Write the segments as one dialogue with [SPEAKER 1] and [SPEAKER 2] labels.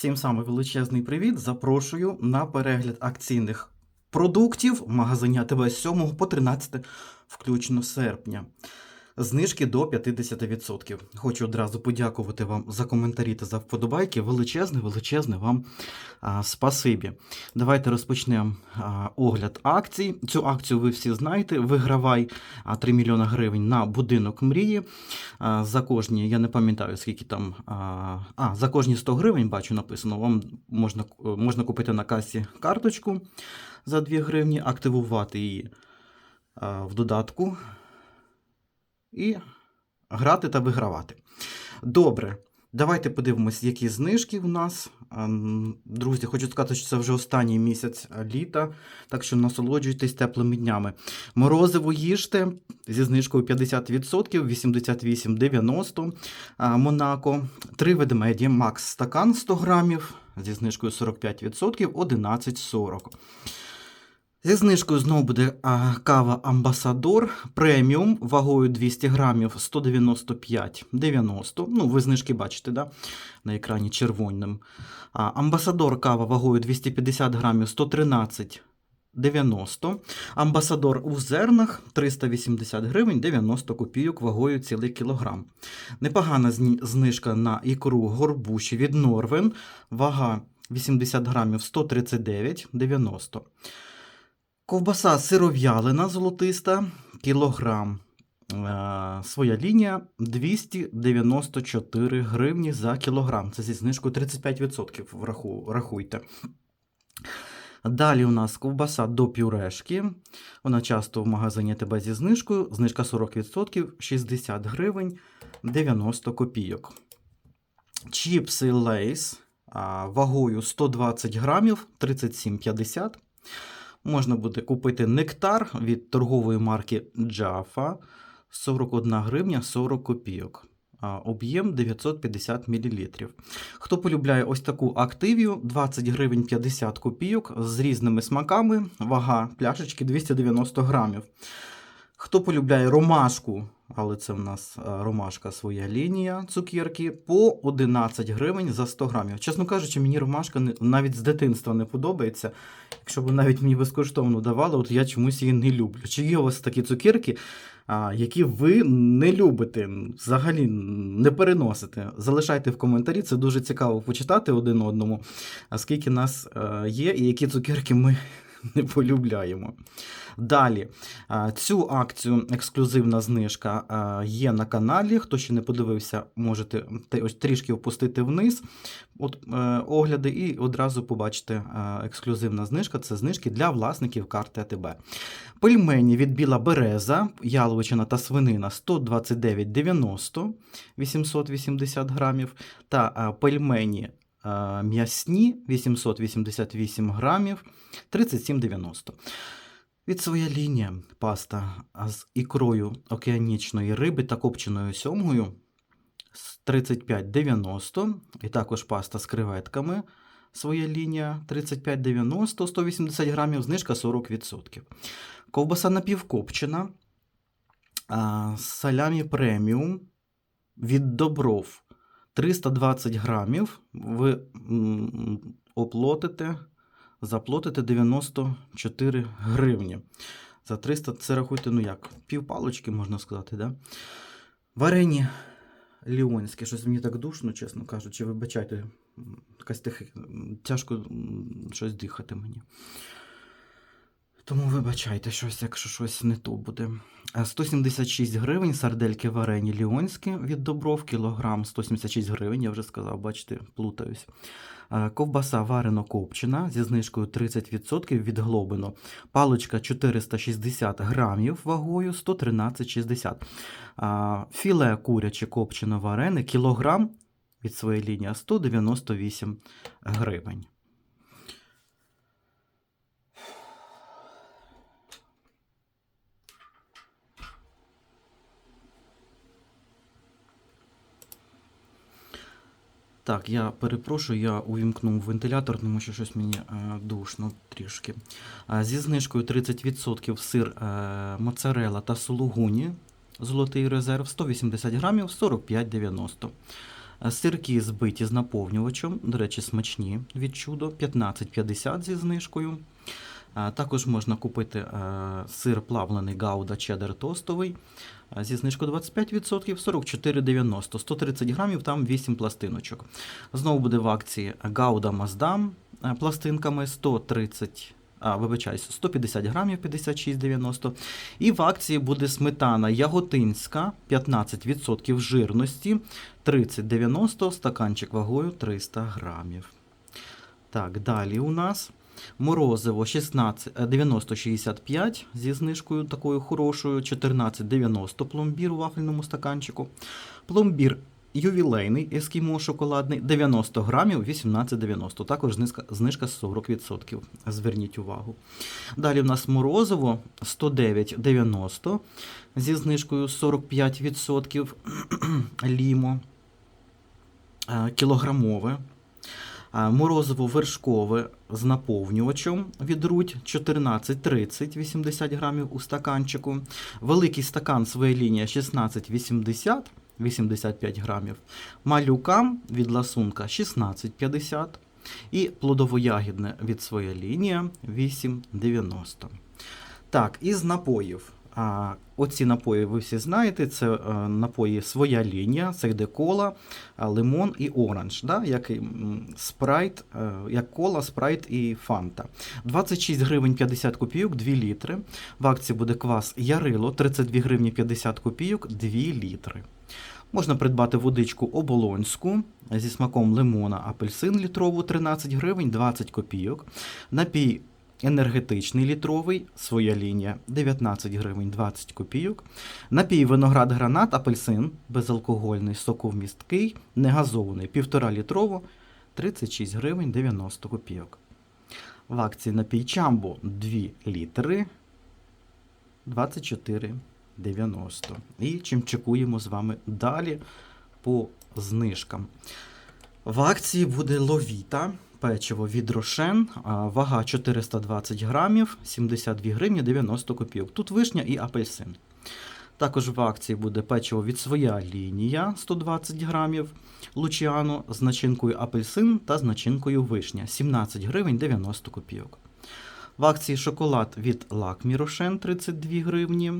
[SPEAKER 1] Всім саме величезний привіт. Запрошую на перегляд акційних продуктів в магазині АТБ з 7 по 13 включно серпня. Знижки до 50%. Хочу одразу подякувати вам за коментарі та за вподобайки. Величезне, величезне вам а, спасибі. Давайте розпочнемо а, огляд акцій. Цю акцію ви всі знаєте. Вигравай 3 мільйона гривень на будинок мрії. А, За кожні, я не пам'ятаю, скільки там. А, а, за кожні 100 гривень, бачу, написано, вам можна, можна купити на касі карточку за 2 гривні, активувати її в додатку і грати та вигравати. Добре. Давайте подивимось, які знижки в нас. Ем, Друзі, хочу сказати, що це вже останній місяць літа, так що насолоджуйтесь теплими днями. Морозиво їжте зі знижкою 50%, 88,90 а, Монако. Три ведмеді, Макс стакан 100 грамів зі знижкою 45%, 11,40. Зі знижкою знову буде а, кава Амбасадор преміум вагою 200 грамів 195,90. Ну, ви знижки бачите, да? на екрані червоним. А, Амбасадор кава вагою 250 грамів 113,90. Амбасадор у зернах 380 гривень 90 копійок вагою цілий кілограм. Непогана знижка на ікру горбуші від Норвен. Вага 80 грамів 139,90. Ковбаса сиров'ялина золотиста, кілограм. Е, своя лінія 294 гривні за кілограм. Це зі знижкою 35%, враху, рахуйте. Далі у нас ковбаса до пюрешки. Вона часто в магазині тебе зі знижкою. Знижка 40%, 60 гривень 90 копійок. Чіпси Лейс вагою 120 грамів 37,50. Можна буде купити нектар від торгової марки Jaffa 41 гривня 40 копійок. Об'єм 950 мл. Хто полюбляє ось таку активію 20 гривень 50 копійок з різними смаками, вага пляшечки 290 грамів. Хто полюбляє ромашку, але це в нас ромашка своя лінія цукерки, по 11 гривень за 100 грамів. Чесно кажучи, мені ромашка навіть з дитинства не подобається. Якщо б навіть мені безкоштовно давали, от я чомусь її не люблю. Чи є у вас такі цукерки, які ви не любите, взагалі не переносите? Залишайте в коментарі, це дуже цікаво почитати один одному, скільки нас е, є і які цукерки ми не полюбляємо. Далі, цю акцію ексклюзивна знижка є на каналі. Хто ще не подивився, можете трішки опустити вниз от, е, огляди і одразу побачите е, ексклюзивна знижка. Це знижки для власників карти АТБ. Пельмені від біла береза, яловичина та свинина 129,90 880 грамів. Та е, пельмені е, м'ясні 888 грамів 37,90. Від своя лінія паста з ікрою океанічної риби та копченою сьомгою 35,90. І також паста з креветками. Своя лінія 35,90, 180 грамів, знижка 40%. Ковбаса напівкопчена. Салямі преміум від добров 320 грамів. Ви м, оплатите, заплатите 94 гривні. За 300 це рахуйте, ну як, півпалочки, можна сказати, да? Варені ліонське, щось мені так душно, чесно кажучи, вибачайте, якась тих, тяжко щось дихати мені. Тому вибачайте щось, якщо щось не то буде. Е, 176 гривень, сардельки варені ліонські від Добров, кілограм 176 гривень, я вже сказав, бачите, плутаюсь. Е, Ковбаса варено копчена зі знижкою 30% від Глобино. Паличка 460 грамів вагою 113,60. А, Філе куряче копчене варене, кілограм від своєї лінії 198 гривень. Так, я перепрошую, я увімкнув вентилятор, тому що щось мені е, душно трішки. Е, зі знижкою 30% сир е, моцарелла та сулугуні. Золотий резерв 180 грамів 45,90. Е, Сирки збиті з наповнювачем, до речі, смачні від чудо, 15,50 зі знижкою. Також можна купити е, сир плавлений Гауда Чеддер тостовий зі знижкою 25%, 44,90, 130 грамів, там 8 пластиночок. Знову буде в акції Гауда Маздам е, пластинками 130 а, вибачаюсь, 150 грамів 56,90. І в акції буде сметана яготинська 15% жирності 30,90, стаканчик вагою 300 грамів. Так, далі у нас морозиво 16, е, 90,65 зі знижкою такою хорошою, 14,90 пломбір у вафельному стаканчику. Пломбір ювілейний ескімо шоколадний 90 грамів 18,90. Також знижка, знижка 40%. Зверніть увагу. Далі в нас морозиво 109,90 зі знижкою 45% лімо е, кілограмове. Морозиво вершкове з наповнювачем від Рудь 14,30 80 грамів у стаканчику. Великий стакан своя лінія 16,80 85 грамів. Малюкам від ласунка 16,50 і плодово-ягідне від своя лінія 8,90. Так, із напоїв. Оці напої ви всі знаєте, це е, напої своя лінія, це йде кола, а, лимон і оранж, да? як спрайт, е, як кола, спрайт і фанта. 26 гривень 50 копійок, 2 літри. В акції буде квас Ярило, 32 гривні 50 копійок, 2 літри. Можна придбати водичку оболонську зі смаком лимона, апельсин літрову 13 гривень 20 копійок. Напій енергетичний літровий, своя лінія 19 гривень 20 копійок. Напій виноград гранат, апельсин безалкогольний, соковмісткий, негазований 1,5 літрово 36 гривень 90 копійок. В акції напій Чамбо 2 літри 24,90. І чим чекуємо з вами далі по знижкам. В акції буде ловіта, печиво від Рошен, вага 420 грамів, 72 гривні 90 копійок. Тут вишня і апельсин. Також в акції буде печиво від своя лінія 120 грамів, Лучіано з начинкою апельсин та з начинкою вишня 17 гривень 90 копійок. В акції шоколад від Лакмі Рошен 32 гривні.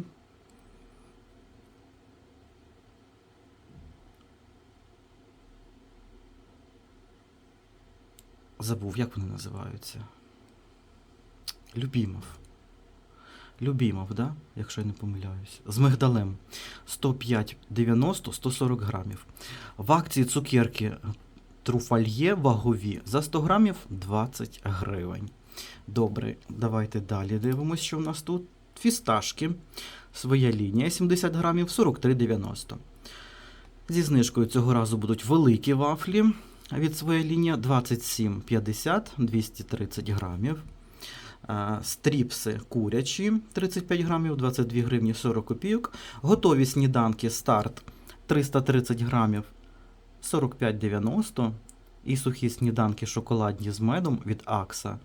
[SPEAKER 1] Забув, як вони називаються. Любімов. Любімов, да? якщо я не помиляюсь. З мигдалем 105,90 140 грамів. В акції цукерки труфальє вагові за 100 грамів 20 гривень. Добре, давайте далі дивимося, що в нас тут. Фісташки. Своя лінія 70 грамів 43,90. Зі знижкою цього разу будуть великі вафлі від своя лінія 27,50 230 грамів. Е, Стріпси курячі 35 грамів, 22 гривні 40 копійок. Готові сніданки старт 330 грамів 45,90. І сухі сніданки шоколадні з медом від Акса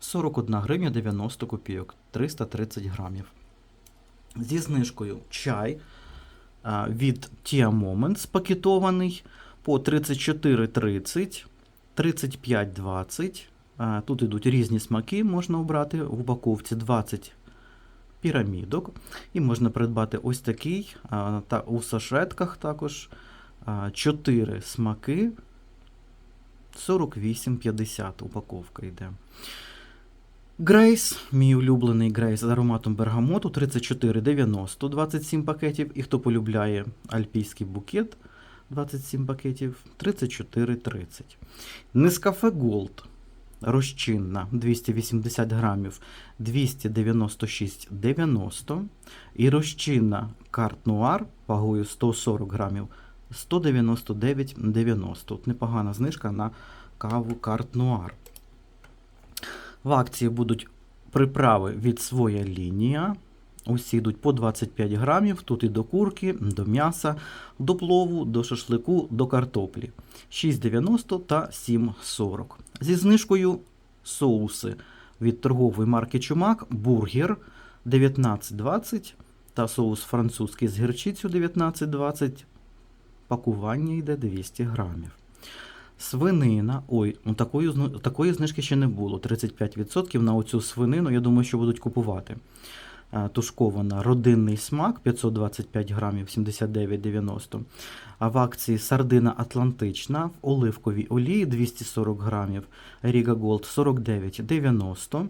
[SPEAKER 1] 41 гривня 90 копійок 330 грамів. Зі знижкою чай від Tia Moments пакетований по 34,30, 35,20. Тут йдуть різні смаки, можна обрати в упаковці 20 пірамідок. І можна придбати ось такий та у сашетках також 4 смаки. 48,50 упаковка йде. Грейс, мій улюблений Грейс з ароматом бергамоту 34,90 27 пакетів. І хто полюбляє альпійський букет 27 пакетів 34,30. Нескафе Gold розчинна 280 грамів 296,90. І розчинна Карт Нуар вагою 140 грамів 199,90. Тут непогана знижка на каву Карт Нуар. В акції будуть приправи від своя лінія. Усі йдуть по 25 грамів. Тут і до курки, до м'яса, до плову, до шашлику, до картоплі. 6,90 та 7,40. Зі знижкою соуси від торгової марки Чумак, бургер 19,20 та соус французький з гірчицю 19,20 пакування йде 200 грамів. Свинина, ой, ну такої, такої знижки ще не було. 35% на оцю свинину, я думаю, що будуть купувати. Е, Тушкована родинний смак 525 грамів 79,90. А в акції сардина Атлантична в оливковій олії 240 грамів. Ріга Голд 49,90.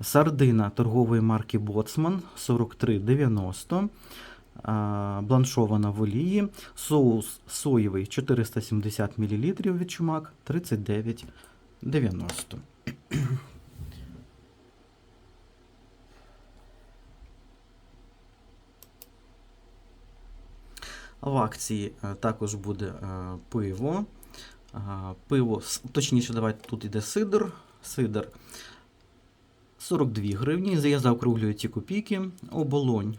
[SPEAKER 1] Сардина торгової марки Боцман 43,90. Бланшована в олії. Соус соєвий 470 мл від чумак 39,90. В акції е, також буде е, пиво. Е, Пиво, точніше, давайте тут іде сидр. Сидр 42 гривні. Я заокруглюю ці копійки. Оболонь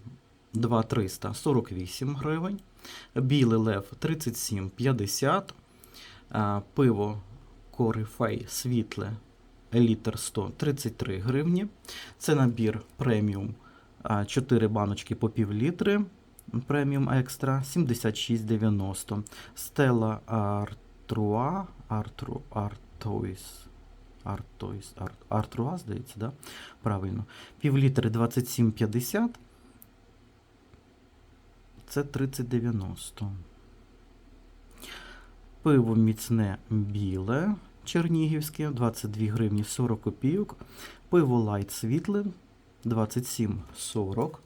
[SPEAKER 1] 2300 48 гривень. Білий лев 37,50. Е, Пиво Корифей світле літр 100 33 гривні. Це набір преміум 4 баночки по пів літри. Преміум екстра 76,90. Стела Артруа. Артру, Артойс. Артойс. Ар, Артруа, здається, да? Правильно. Пів літри 27,50. Це 30,90. Пиво міцне біле. Чернігівське 22 гривні 40 копійок. Пиво лайт світле 27,40.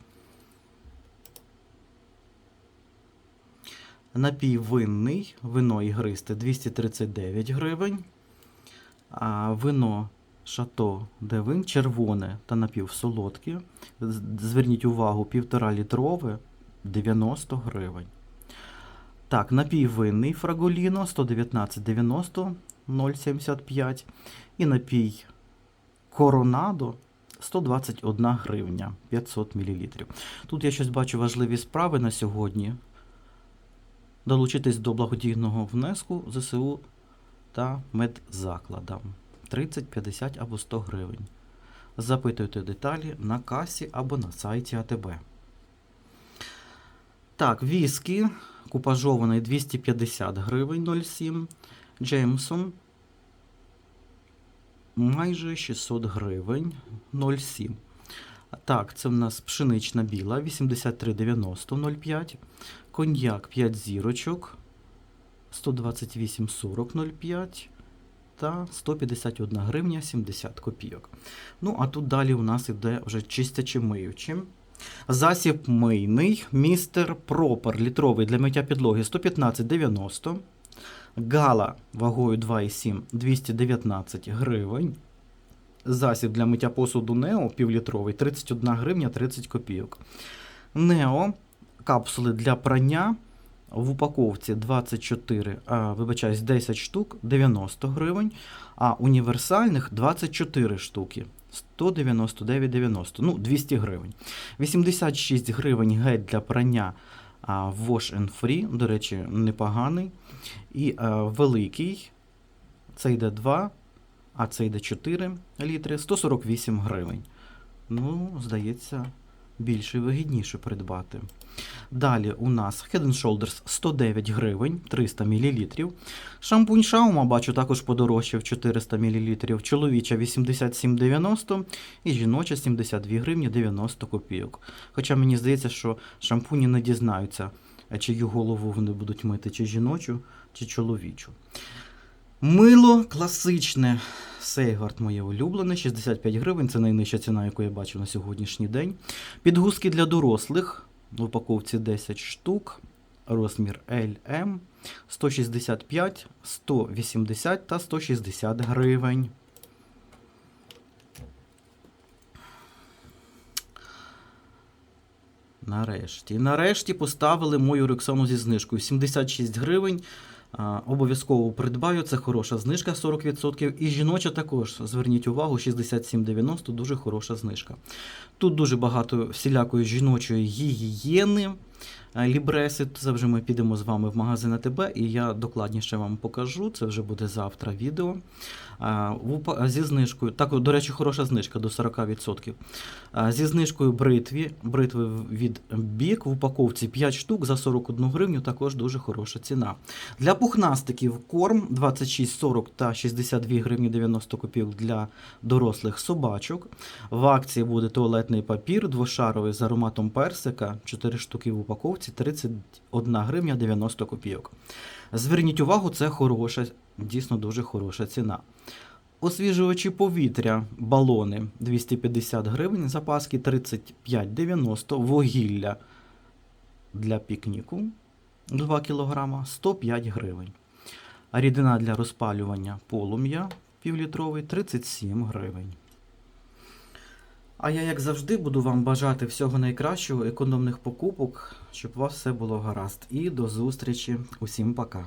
[SPEAKER 1] Напій винний, вино ігристе 239 гривень. А вино Шато Девин червоне та напівсолодке. Зверніть увагу, 1,5 літрове 90 гривень. Так, напій винний Фраголіно 119,90 0,75. І напій Коронадо 121 гривня 500 мл. Тут я щось бачу важливі справи на сьогодні долучитись до благодійного внеску ЗСУ та медзакладам 30, 50 або 100 гривень. Запитуйте деталі на касі або на сайті АТБ. Так, віскі купажований 250 гривень 0,7. Джеймсон майже 600 гривень 0,7. Так, це в нас пшенична біла 83,90 0,5. Коньяк 5 зірочок 128,40 0,5 та 151 гривня 70 копійок. Ну, а тут далі у нас іде вже чистячи миючи. Засіб мийний містер Пропер літровий для миття підлоги 115,90. Гала вагою 2,7 219 гривень. Засіб для миття посуду Нео півлітровий 31 гривня 30 копійок. Нео капсули для прання в упаковці 24, а, вибачаюсь, 10 штук 90 гривень, а універсальних 24 штуки 199,90, ну 200 гривень. 86 гривень гель для прання а, Wash and Free, до речі, непоганий. І а, великий, це йде 2, а це йде 4 літри, 148 гривень. Ну, здається, більше і вигідніше придбати. Далі у нас Head and Shoulders 109 гривень 300 мл. Шампунь Шаума, бачу, також подорожчав 400 мл. Чоловіча 87,90 і жіноча 72 гривні 90 копійок. Хоча мені здається, що шампуні не дізнаються, чию голову вони будуть мити, чи жіночу, чи чоловічу. Мило класичне. Сейгард моє улюблене, 65 гривень. Це найнижча ціна, яку я бачив на сьогоднішній день. Підгузки для дорослих в упаковці 10 штук. Розмір LM 165, 180 та 160 гривень. Нарешті. Нарешті поставили мою рексону зі знижкою 76 гривень. Обов'язково придбаю, це хороша знижка 40%. І жіноча також, зверніть увагу, 67,90 дуже хороша знижка. Тут дуже багато всілякої жіночої гігієни. Лібреси, це вже ми підемо з вами в магазин АТБ, і я докладніше вам покажу. Це вже буде завтра відео. Зі знижкою, так, до речі, хороша знижка до 40%. Зі знижкою бритві, бритви від бік в упаковці 5 штук за 41 гривню, також дуже хороша ціна. Для пухнастиків корм 26,40 та 62 гривні 90 копійок для дорослих собачок. В акції буде туалетний папір двошаровий з ароматом персика, 4 штуки в упаковці, 31 гривня 90 копійок. Зверніть увагу, це хороша, дійсно дуже хороша ціна. Освіжувачі повітря, балони 250 гривень, запаски 35,90, вугілля для пікніку 2 кг 105 гривень. Рідина для розпалювання полум'я півлітровий 37 гривень. А я, як завжди, буду вам бажати всього найкращого, економних покупок, щоб у вас все було гаразд. І до зустрічі. Усім пока.